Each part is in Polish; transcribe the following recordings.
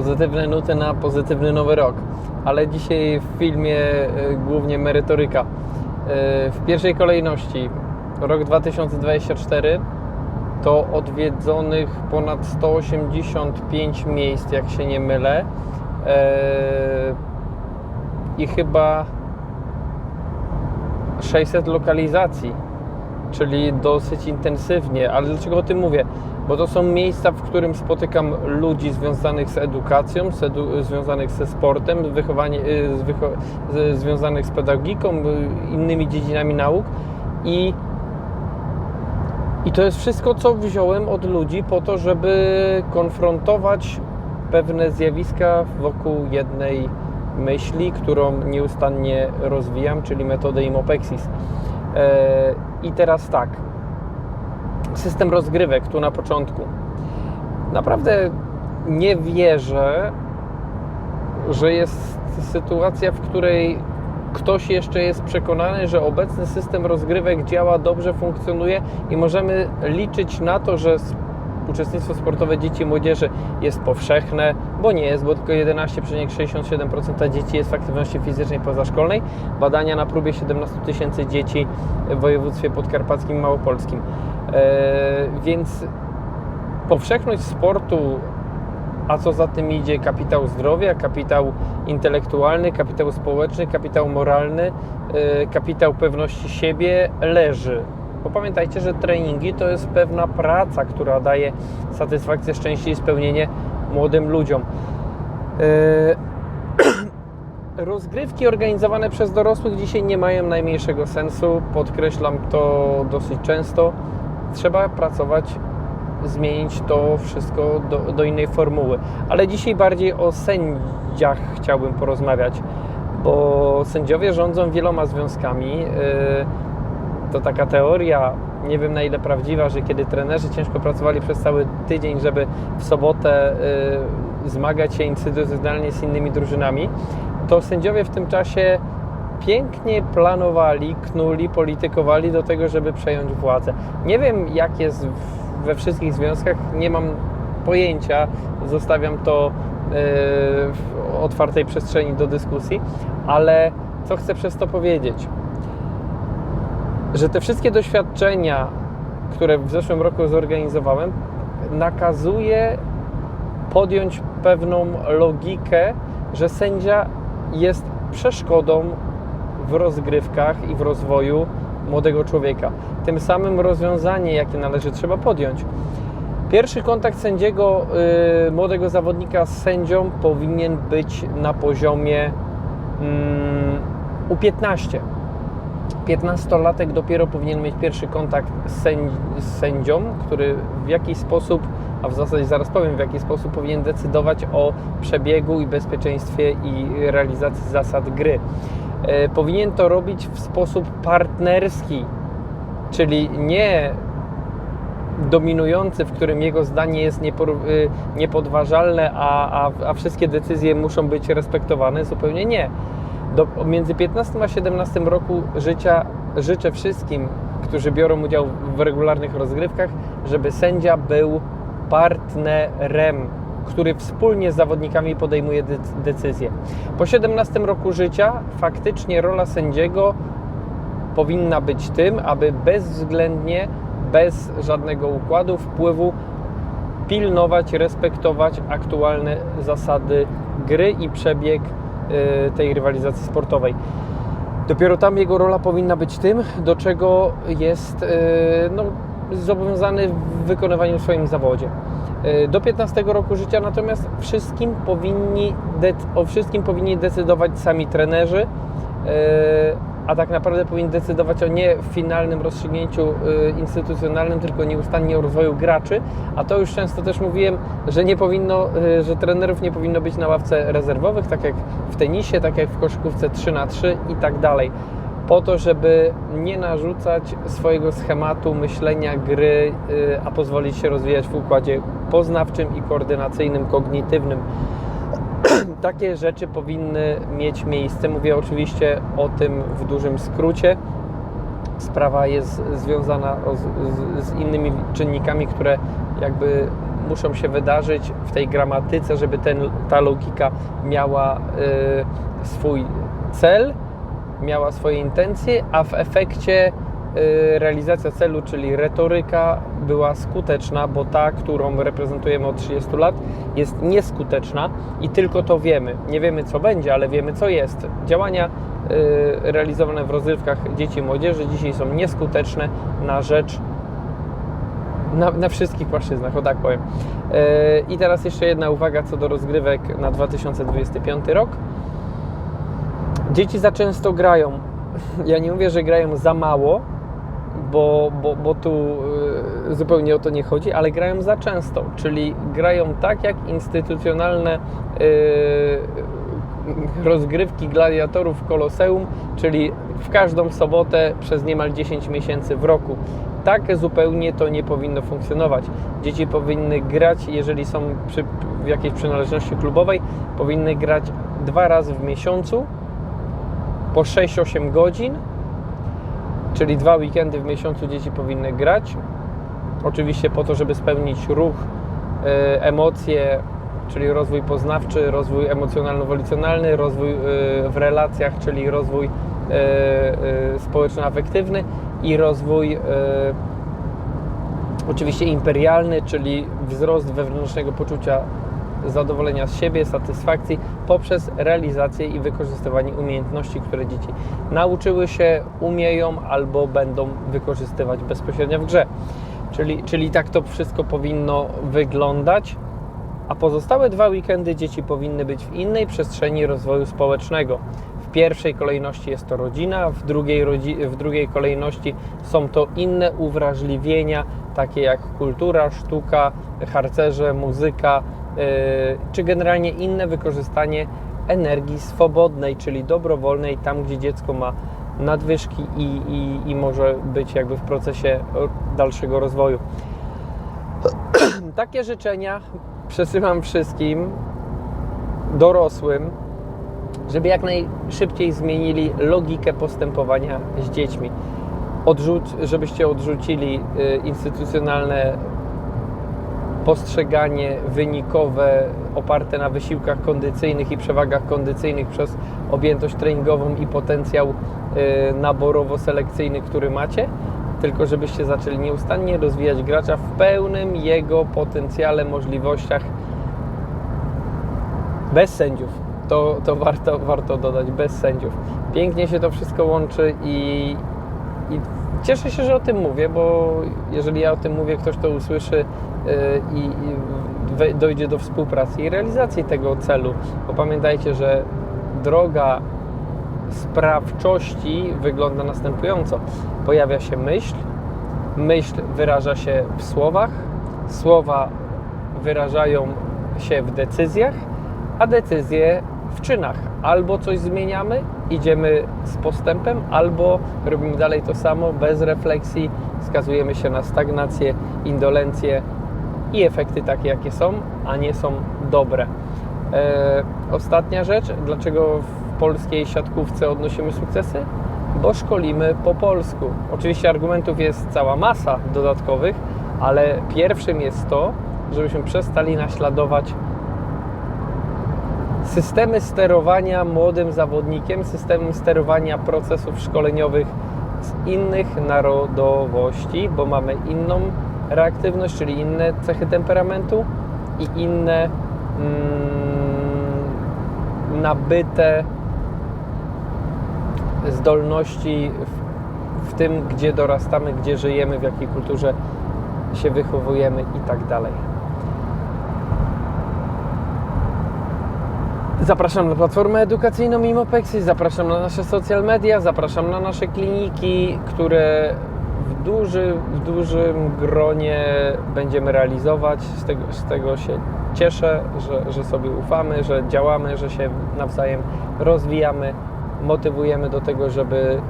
pozytywne nuty na pozytywny nowy rok. Ale dzisiaj w filmie y, głównie merytoryka. Y, W pierwszej kolejności rok 2024 to odwiedzonych ponad 185 miejsc, jak się nie mylę. E, I chyba 600 lokalizacji, czyli dosyć intensywnie. Ale dlaczego o tym mówię? Bo to są miejsca, w którym spotykam ludzi związanych z edukacją, z edu- związanych ze sportem, wychowanie, y, z z, związanych z pedagogiką, y, innymi dziedzinami nauk i i to jest wszystko, co wziąłem od ludzi po to, żeby konfrontować pewne zjawiska wokół jednej myśli, którą nieustannie rozwijam, czyli metodę Imopexis. E, I teraz tak. System rozgrywek tu na początku. Naprawdę nie wierzę, że jest sytuacja, w której ktoś jeszcze jest przekonany, że obecny system rozgrywek działa dobrze, funkcjonuje i możemy liczyć na to, że uczestnictwo sportowe dzieci i młodzieży jest powszechne, bo nie jest, bo tylko 11,67% dzieci jest w aktywności fizycznej pozaszkolnej. Badania na próbie 17 tysięcy dzieci w województwie podkarpackim i małopolskim. E, więc powszechność sportu a co za tym idzie kapitał zdrowia, kapitał intelektualny, kapitał społeczny, kapitał moralny, yy, kapitał pewności siebie leży. Bo pamiętajcie, że treningi to jest pewna praca, która daje satysfakcję, szczęście i spełnienie młodym ludziom. Yy, Rozgrywki organizowane przez dorosłych dzisiaj nie mają najmniejszego sensu. Podkreślam to dosyć często. Trzeba pracować zmienić to wszystko do, do innej formuły. Ale dzisiaj bardziej o sędziach chciałbym porozmawiać, bo sędziowie rządzą wieloma związkami. Yy, To taka teoria, nie wiem na ile prawdziwa, że kiedy trenerzy ciężko pracowali przez cały tydzień, żeby w sobotę yy, zmagać się instytucjonalnie z innymi drużynami, to sędziowie w tym czasie pięknie planowali, knuli, politykowali do tego, żeby przejąć władzę. Nie wiem, jak jest we wszystkich związkach, nie mam pojęcia, zostawiam to yy, w otwartej przestrzeni do dyskusji, ale co chcę przez to powiedzieć? Że te wszystkie doświadczenia, które w zeszłym roku zorganizowałem, nakazuje podjąć pewną logikę, że sędzia jest przeszkodą w rozgrywkach i w rozwoju młodego człowieka. Tym samym rozwiązanie, jakie należy trzeba podjąć. Pierwszy kontakt sędziego, yy, młodego zawodnika z sędzią powinien być na poziomie yy, U15. 15-latek dopiero powinien mieć pierwszy kontakt z, sędzi, z sędzią, który w jakiś sposób, a w zasadzie zaraz powiem w jaki sposób, powinien decydować o przebiegu i bezpieczeństwie i realizacji zasad gry. E, Powinien to robić w sposób partnerski, czyli nie dominujący, w którym jego zdanie jest y, niepodważalne, a, a, a wszystkie decyzje muszą być respektowane, zupełnie nie. Do, między 15 a 17 roku życia życzę wszystkim, którzy biorą udział w regularnych rozgrywkach, żeby sędzia był partnerem, który wspólnie z zawodnikami podejmuje dec- decyzje. Po 17 roku życia faktycznie rola sędziego powinna być tym, aby bezwzględnie, bez żadnego układu, wpływu pilnować, respektować aktualne zasady gry i przebieg tej rywalizacji sportowej. Dopiero tam jego rola powinna być tym, do czego jest y, no, zobowiązany w wykonywaniu w swoim zawodzie. Y, Do 15 roku życia natomiast wszystkim powinni o wszystkim powinni decydować sami trenerzy, y, a tak naprawdę powinni decydować o nie finalnym rozstrzygnięciu y, instytucjonalnym, tylko nieustannie o rozwoju graczy, a to już często też mówiłem, że nie powinno, y, że trenerów nie powinno być na ławce rezerwowych, tak jak w tenisie, tak jak w koszykówce 3 na 3 i tak dalej. Po to, żeby nie narzucać swojego schematu myślenia gry, y, a pozwolić się rozwijać w układzie poznawczym i koordynacyjnym, kognitywnym takie rzeczy powinny mieć miejsce. Mówię oczywiście o tym w dużym skrócie. Sprawa jest związana z, z, innymi czynnikami, które jakby muszą się wydarzyć w tej gramatyce, żeby ten, ta logika miała y, swój cel, miała swoje intencje, a w efekcie realizacja celu, czyli retoryka była skuteczna, bo ta, którą reprezentujemy od 30 lat, jest nieskuteczna i tylko to wiemy. Nie wiemy, co będzie, ale wiemy, co jest. Działania y, realizowane w rozrywkach dzieci i młodzieży dzisiaj są nieskuteczne na rzecz na, na wszystkich płaszczyznach, o tak powiem. Yy, I teraz jeszcze jedna uwaga co do rozgrywek na 2025 rok. Dzieci za często grają. Ja nie mówię, że grają za mało, bo, bo, bo tu yy, zupełnie o to nie chodzi, ale grają za często, czyli grają tak jak instytucjonalne yy, rozgrywki gladiatorów w Koloseum, czyli w każdą sobotę przez niemal 10 miesięcy w roku. Tak zupełnie to nie powinno funkcjonować. Dzieci powinny grać, jeżeli są przy w jakiejś przynależności klubowej, powinny grać dwa razy w miesiącu po 6-8 godzin, czyli dwa weekendy w miesiącu dzieci powinny grać. Oczywiście po to, żeby spełnić ruch, e, emocje, czyli rozwój poznawczy, rozwój emocjonalno-wolicjonalny, rozwój e, w relacjach, czyli rozwój e, społeczno-afektywny i rozwój oczywiście imperialny, czyli wzrost wewnętrznego poczucia zadowolenia z siebie, satysfakcji poprzez realizację i wykorzystywanie umiejętności, które dzieci nauczyły się, umieją albo będą wykorzystywać bezpośrednio w grze. Czyli, czyli tak to wszystko powinno wyglądać. A pozostałe dwa weekendy dzieci powinny być w innej przestrzeni rozwoju społecznego. W pierwszej kolejności jest to rodzina, w drugiej, w drugiej kolejności są to inne uwrażliwienia, takie jak kultura, sztuka, harcerze, muzyka, czy generalnie inne wykorzystanie energii swobodnej, czyli dobrowolnej, tam gdzie dziecko ma nadwyżki i, i, i może być jakby w procesie dalszego rozwoju. Takie życzenia przesyłam wszystkim dorosłym, żeby jak najszybciej zmienili logikę postępowania z dziećmi. Odrzuć, żebyście odrzucili y, instytucjonalne postrzeganie wynikowe oparte na wysiłkach kondycyjnych i przewagach kondycyjnych przez objętość treningową i potencjał y, naborowo-selekcyjny, który macie, tylko żebyście zaczęli nieustannie rozwijać gracza w pełnym jego potencjale, możliwościach bez sędziów. To, to warto, warto dodać, bez sędziów. Pięknie się to wszystko łączy i, i cieszę się, że o tym mówię, bo jeżeli ja o tym mówię, ktoś to usłyszy y, i, i dojdzie do współpracy i realizacji tego celu. Bo pamiętajcie, że droga sprawczości wygląda następująco. Pojawia się myśl, myśl wyraża się w słowach, słowa wyrażają się w decyzjach, a decyzje w czynach. Albo coś zmieniamy, idziemy z postępem, albo robimy dalej to samo bez refleksji, skazujemy się na stagnację, indolencję i efekty takie, jakie są, a nie są dobre. E, ostatnia rzecz, dlaczego w polskiej siatkówce odnosimy sukcesy? Bo szkolimy po polsku. Oczywiście argumentów jest cała masa dodatkowych, ale pierwszym jest to, żebyśmy przestali naśladować systemy sterowania młodym zawodnikiem, systemem sterowania procesów szkoleniowych z innych narodowości, bo mamy inną reaktywność, czyli inne cechy temperamentu i inne mm, nabyte zdolności w, w tym, gdzie dorastamy, gdzie żyjemy, w jakiej kulturze się wychowujemy i tak dalej. Zapraszam na platformę edukacyjną Imopexy, zapraszam na nasze social media, zapraszam na nasze kliniki, które w, duży, w dużym gronie będziemy realizować. Z tego, z tego się cieszę, że, że sobie ufamy, że działamy, że się nawzajem rozwijamy, motywujemy do tego, żeby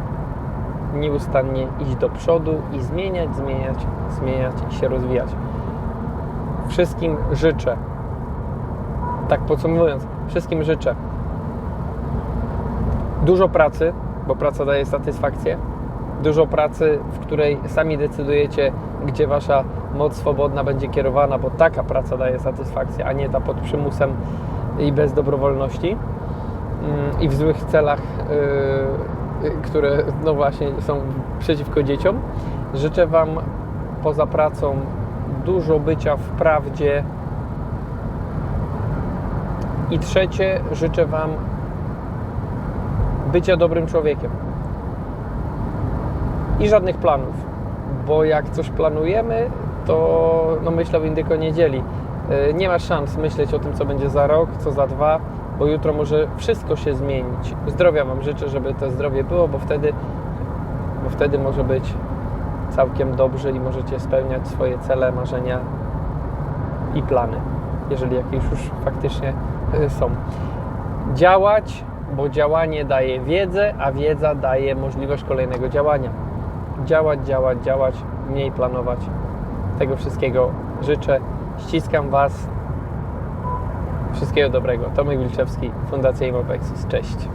nieustannie iść do przodu i zmieniać, zmieniać, zmieniać i się rozwijać. Wszystkim życzę, tak podsumowując, wszystkim życzę dużo pracy, bo praca daje satysfakcję, dużo pracy, w której sami decydujecie, gdzie wasza moc swobodna będzie kierowana, bo taka praca daje satysfakcję, a nie ta pod przymusem i bez dobrowolności mm, i w złych celach, yy, które no właśnie są przeciwko dzieciom. Życzę Wam poza pracą dużo bycia w prawdzie. I trzecie, życzę Wam bycia dobrym człowiekiem. I żadnych planów, bo jak coś planujemy, to no myślę, Indyko nie dzieli. Yy, Nie ma szans myśleć o tym, co będzie za rok, co za dwa, bo jutro może wszystko się zmienić. Zdrowia Wam życzę, żeby to zdrowie było, bo wtedy, bo wtedy może być całkiem dobrze i możecie spełniać swoje cele, marzenia i plany, jeżeli jakieś już faktycznie y, są. Działać, bo działanie daje wiedzę, a wiedza daje możliwość kolejnego działania. Działać, działać, działać, mniej planować. Tego wszystkiego życzę. Ściskam Was. Wszystkiego dobrego. Tomek Wilczewski, Fundacja Imopexis. Cześć.